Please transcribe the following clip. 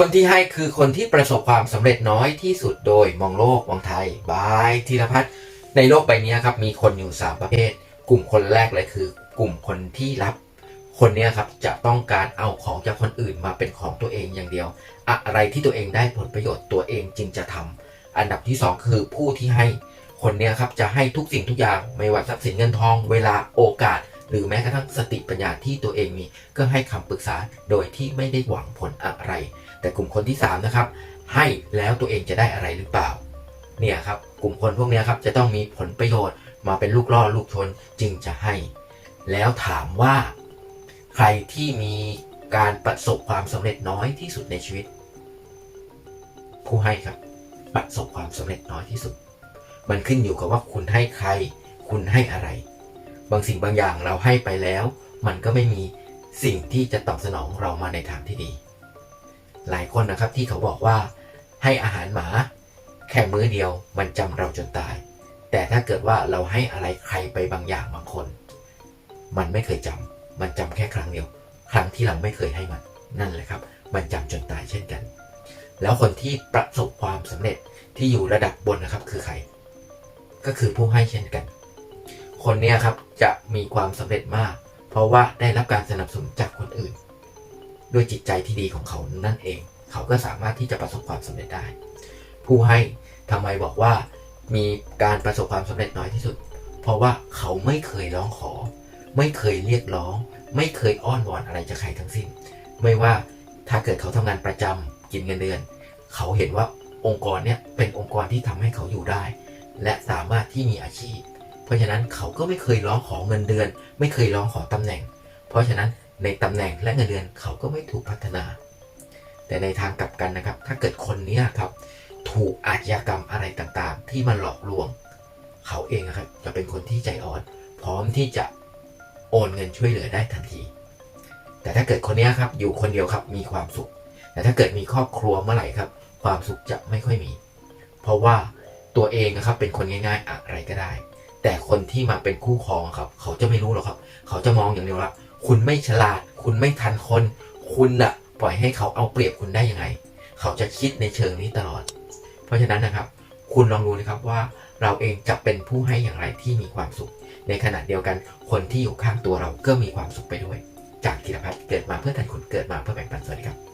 คนที่ให้คือคนที่ประสบความสำเร็จน้อยที่สุดโดยมองโลกมองไทยบายธีรพัฒน์ในโลกใบนี้ครับมีคนอยู่ 3 ประเภท กลุ่มคนแรกเลยคือ กลุ่มคนที่รับ คนนี้ครับจะต้องการเอาของจากคนอื่นมาเป็นของตัวเองอย่างเดียว อะไรที่ตัวเองได้ผลประโยชน์ตัวเองจึงจะทำอันดับที่ 2 คือผู้ที่ให้คนนี้ครับจะให้ทุกสิ่งทุกอย่างไม่ว่าทรัพย์สินเงินทอง เวลาโอกาส หรือแม้กระทั่งสติปัญญาที่ตัวเองมี ก็ให้คำปรึกษาโดยที่ไม่ได้หวังผลอะไร แต่กลุ่มคนที่3นะครับให้แล้วตัวเองจะได้อะไรหรือเปล่าเนี่ยครับกลุ่มคนพวกนี้ครับจะต้องมีผลประโยชน์มาเป็นลูกล่อลูกชนจึงจะให้ แล้วถามว่า ใครที่มีการประสบความสำเร็จน้อยที่สุดในชีวิต ผู้ให้ครับ ประสบความสำเร็จน้อยที่สุด มันขึ้นอยู่กับว่าคุณให้ใคร คุณให้อะไร บางสิ่งบางอย่างเราให้ไปแล้ว มันก็ไม่มีสิ่งที่จะตอบสนองเรามาในทางที่ดี หลายคนนะครับที่เขาบอกว่าให้อาหารหมา แค่มื้อเดียวมันจำเราจนตาย แต่ถ้าเกิดว่าเราให้อะไรใครไปบางอย่างบางคน มันไม่เคยจำมันจำแค่ครั้งเดียว ครั้งที่เราไม่เคยให้มันนั่นแหละครับ มันจำจนตายเช่นกัน แล้วคนที่ประสบความสำเร็จที่อยู่ระดับบนนะครับคือใคร ก็คือผู้ให้เช่นกัน คนนี้ครับจะมีความสำเร็จมาก เพราะว่าได้รับการสนับสนุนจากคนอื่น ด้วยจิตใจที่ดีของเขานั่นเอง เขาก็สามารถที่จะประสบความสำเร็จได้ ผู้ให้ทำไมบอกว่ามีการประสบความสำเร็จน้อยที่สุด เพราะว่าเขาไม่เคยร้องขอ ไม่เคยเรียกร้อง ไม่เคยอ้อนวอนอะไรจากใครทั้งสิ้น ไม่ว่าถ้าเกิดเขาทำงานประจำกินเงินเดือน เขาเห็นว่าองค์กรเนี่ยเป็นองค์กรที่ทำให้เขาอยู่ได้ และสามารถที่มีอาชีพ เพราะฉะนั้นเขาก็ไม่เคยร้องขอเงินเดือน ไม่เคยร้องขอตำแหน่ง เพราะฉะนั้น ในตำแหน่งและเงินเดือนเขาก็ไม่ถูกพัฒนา แต่ในทางกลับกันนะครับ ถ้าเกิดคนนี้ครับ ถูกอาชญากรรมอะไรต่างๆ ที่มันหลอกลวง เขาเองครับจะเป็นคนที่ใจอ่อน พร้อมที่จะโอนเงินช่วยเหลือได้ทันที แต่ถ้าเกิดคนนี้ครับอยู่คนเดียวครับมีความสุข แต่ถ้าเกิดมีครอบครัวเมื่อไหร่ครับ ความสุขจะไม่ค่อยมี เพราะว่าตัวเองนะครับเป็นคนง่ายๆอะไรก็ได้ แต่คนที่มาเป็นคู่ครองครับ เขาจะไม่รู้หรอกครับ เขาจะมองอย่างเดียวว่า คุณไม่ฉลาด คุณไม่ทันคน คุณน่ะปล่อยให้เขาเอาเปรียบคุณได้ยังไง เขาจะคิดในเชิงนี้ตลอด เพราะฉะนั้นนะครับ คุณลองดูนะครับว่าเราเองจะเป็นผู้ให้อย่างไรที่มีความสุข ในขณะเดียวกันคนที่อยู่ข้างตัวเราก็มีความสุขไปด้วย จากธีรพัฒน์เกิดมาเพื่อทันคุณเกิดมาเพื่อแบ่งปันสวัสดีครับ